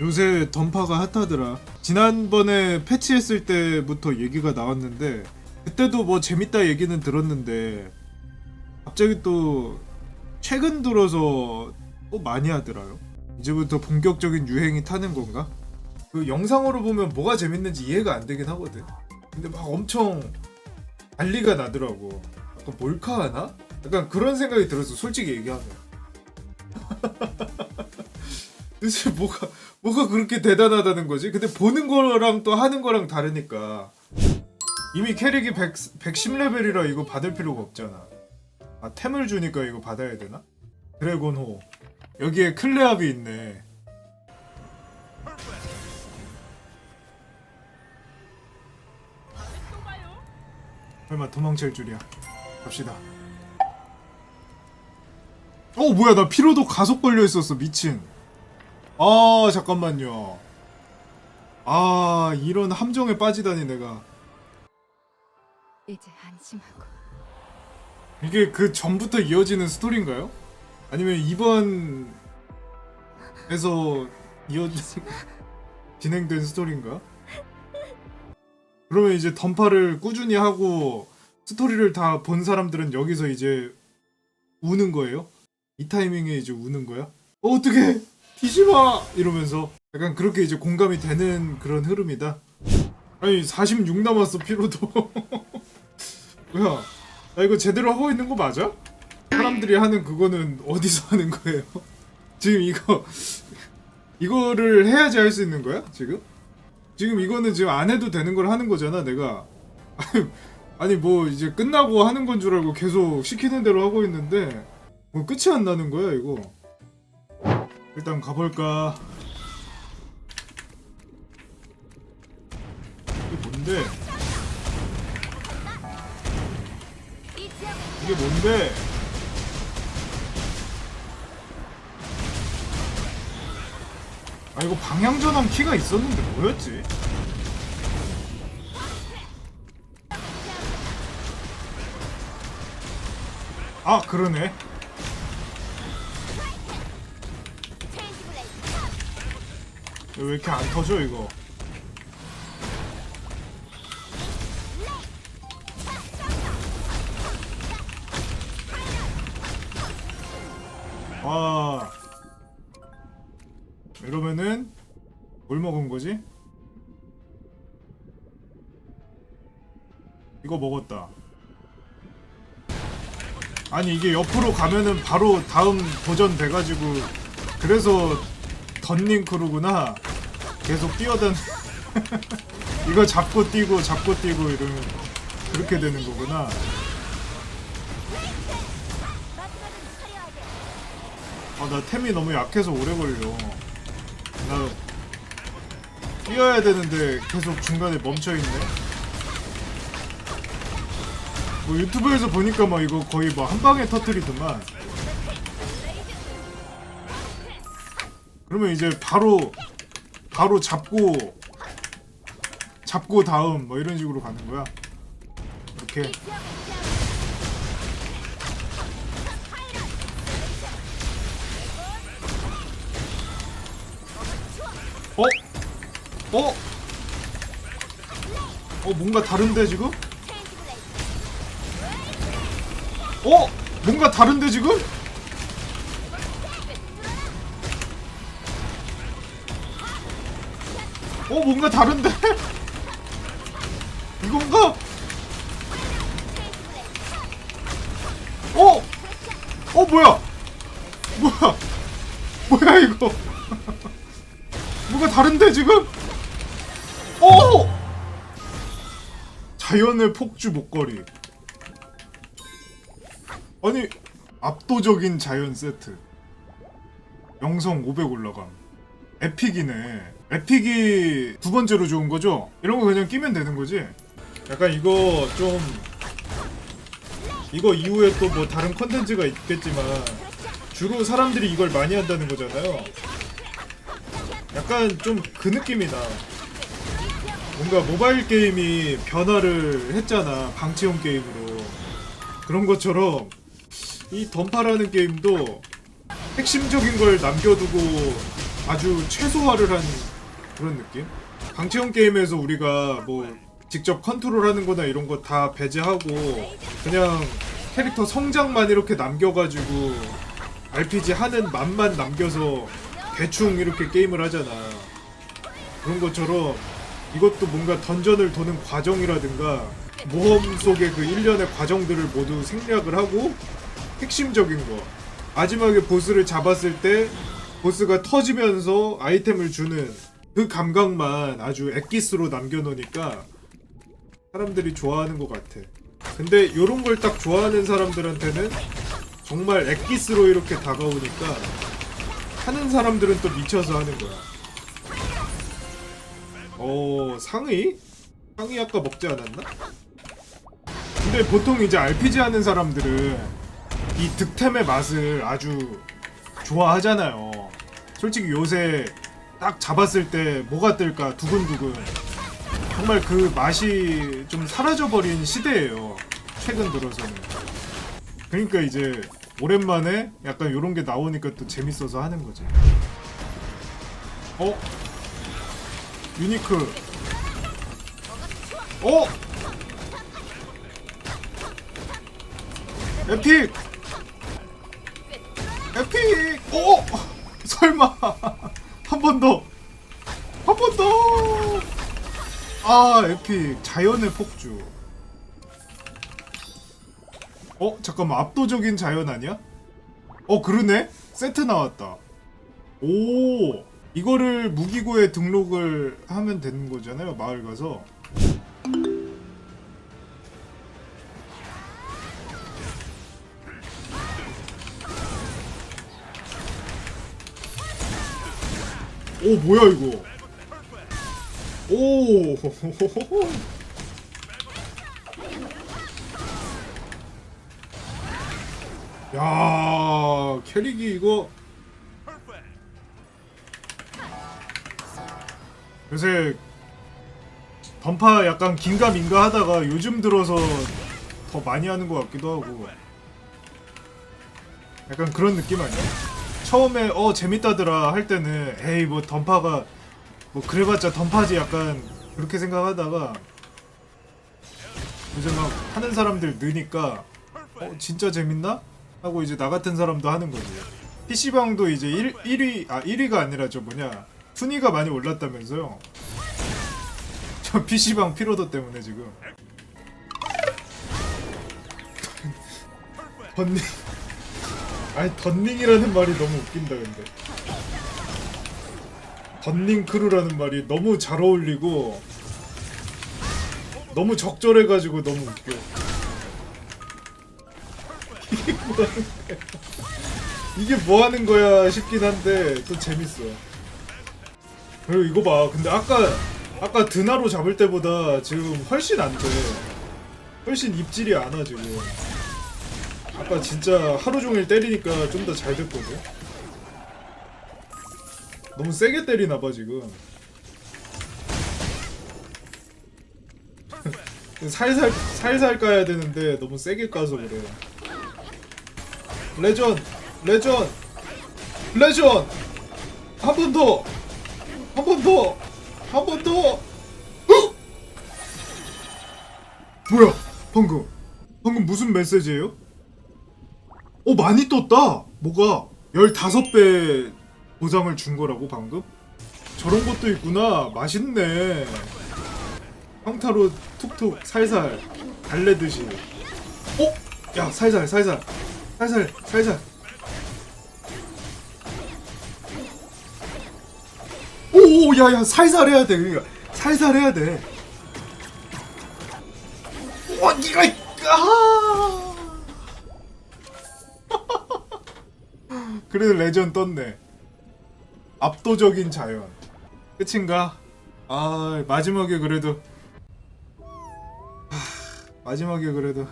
요새 던파가 핫하더라. 지난번에 패치했을 때부터 얘기가 나왔는데 그때도 뭐 재밌다 얘기는 들었는데 갑자기 또 최근 들어서 또 많이 하더라요. 이제부터 본격적인 유행이 타는 건가? 그 영상으로 보면 뭐가 재밌는지 이해가 안 되긴 하거든. 근데 막 엄청 난리가 나더라고. 약간 몰카 하나? 약간 그런 생각이 들었어. 솔직히 얘기하면. 도대체 뭐가 뭐가 그렇게 대단하다는 거지? 근데 보는 거랑 또 하는 거랑 다르니까 이미 캐릭이 100, 110레벨이라 이거 받을 필요가 없잖아. 아 템을 주니까 이거 받아야 되나? 드래곤호 여기에 클레압이 있네. 설마 도망칠 줄이야. 갑시다. 어 뭐야 나 피로도 가속 걸려 있었어 미친. 아 잠깐만요. 아 이런 함정에 빠지다니 내가 이제 안심하고 이게 그 전부터 이어지는 스토리인가요? 아니면 이번 에서 이어 진행된 스토리인가? 그러면 이제 던파를 꾸준히 하고 스토리를 다 본 사람들은 여기서 이제 우는 거예요? 이 타이밍에 이제 우는 거야? 어, 어떻게 뒤지마 이러면서 약간 그렇게 이제 공감이 되는 그런 흐름이다. 아니 46 남았어 피로도. 뭐야? 나 이거 제대로 하고 있는 거 맞아? 사람들이 하는 그거는 어디서 하는 거예요? 지금 이거 이거를 해야지 할 수 있는 거야? 지금? 지금 이거는 지금 안 해도 되는 걸 하는 거잖아, 내가. 아니 뭐 이제 끝나고 하는 건 줄 알고 계속 시키는 대로 하고 있는데 뭐 끝이 안 나는 거야, 이거. 일단 가볼까? 이게 뭔데? 이게 뭔데? 아 이거 방향 전환 키가 있었는데 뭐였지? 아 그러네. 왜 이렇게 안 터져 이거? 와 이러면은 뭘 먹은 거지? 이거 먹었다. 아니 이게 옆으로 가면은 바로 다음 도전 돼가지고 그래서 던링크루구나. 계속 뛰어든 이거 잡고 뛰고 잡고 뛰고 이러면 그렇게 되는 거구나. 아, 나 템이 너무 약해서 오래 걸려. 나 뛰어야 되는데 계속 중간에 멈춰 있네. 뭐 유튜브에서 보니까 막 이거 거의 뭐한 방에 터트리더만. 그러면 이제 바로 바로 잡고 잡고 다음 뭐 이런 식으로 가는 거야. 이렇게. 어? 어? 어 뭔가 다른데 지금? 어? 뭔가 다른데 지금? 어 뭔가 다른데? 이건가? 어? 어 뭐야? 뭐야? 뭐야 이거? 뭐가 다른데 지금? 오! 자연의 폭주 목걸이. 아니 압도적인 자연 세트. 영성 500 올라감. 에픽이네. 에픽이 두 번째로 좋은 거죠? 이런 거 그냥 끼면 되는 거지? 약간 이거 좀 이거 이후에 또 뭐 다른 컨텐츠가 있겠지만 주로 사람들이 이걸 많이 한다는 거잖아요. 약간 좀 그 느낌이다. 뭔가 모바일 게임이 변화를 했잖아. 방치용 게임으로. 그런 것처럼 이 던파라는 게임도 핵심적인 걸 남겨두고 아주 최소화를 한 그런 느낌? 방치형 게임에서 우리가 뭐 직접 컨트롤하는 거나 이런 거 다 배제하고 그냥 캐릭터 성장만 이렇게 남겨가지고 RPG 하는 맛만 남겨서 대충 이렇게 게임을 하잖아. 그런 것처럼 이것도 뭔가 던전을 도는 과정이라든가 모험 속의 그 일련의 과정들을 모두 생략을 하고 핵심적인 거 마지막에 보스를 잡았을 때 보스가 터지면서 아이템을 주는 그 감각만 아주 엑기스로 남겨놓으니까 사람들이 좋아하는 것 같아. 근데 이런 걸 딱 좋아하는 사람들한테는 정말 엑기스로 이렇게 다가오니까 하는 사람들은 또 미쳐서 하는 거야. 어 상의? 상의 아까 먹지 않았나? 근데 보통 이제 RPG 하는 사람들은 이 득템의 맛을 아주 좋아하잖아요. 솔직히 요새 딱 잡았을 때 뭐가 뜰까 두근두근. 정말 그 맛이 좀 사라져버린 시대예요. 최근 들어서는. 그러니까 이제 오랜만에 약간 이런 게 나오니까 또 재밌어서 하는 거지. 어? 유니크. 어? 에픽! 에픽! 오! 설마! 한 번 더! 한 번 더! 아, 에픽. 자연의 폭주. 어? 잠깐만, 압도적인 자연 아니야? 어, 그러네? 세트 나왔다. 오! 이거를 무기고에 등록을 하면 되는 거잖아요, 마을 가서. 오 뭐야 이거? 오. 야, 캐릭이 이거. 요새 던파 약간 긴가민가 하다가 요즘 들어서 더 많이 하는 것 같기도 하고. 약간 그런 느낌 아니야? 처음에 어 재밌다더라 할 때는 에이 뭐 던파가 뭐 그래봤자 던파지 약간 그렇게 생각하다가 이제 막 하는 사람들 느니까 어 진짜 재밌나? 하고 이제 나 같은 사람도 하는 거지. PC방도 이제 1, 1위 아 1위가 아니라 저 뭐냐 순위가 많이 올랐다면서요. 저 PC방 피로도 때문에 지금. 던닝 아니 던닝이라는 말이 너무 웃긴다 근데. 던닝 크루라는 말이 너무 잘 어울리고 너무 적절해가지고 너무 웃겨. 이게 뭐 하는 거야 싶긴 한데 또 재밌어. 그리고 이거 봐. 근데 아까 아까 드나로 잡을 때보다 지금 훨씬 안돼. 훨씬 입질이 안와 지금 아까 진짜 하루 종일 때리니까 좀 더 잘 됐거든. 너무 세게 때리나 봐 지금. 살살 살살 까야 되는데 너무 세게 까서 그래. 레전 레전 레전 한 번 더 한 번 더 한 번 더. 헉! 뭐야 방금 방금 무슨 메시지예요? 오 많이 떴다. 뭐가 15배 보상을 준 거라고 방금? 저런 것도 있구나. 맛있네. 평타로 툭툭 살살 달래듯이. 어? 야 살살 살살. 살살 살살. 오오 야야 살살 해야 돼. 그러니까 살살 해야 돼. 와, 니가 그래도 레전 떴네. 압도적인 자연. 끝인가? 아 마지막에 그래도 하, 마지막에 그래도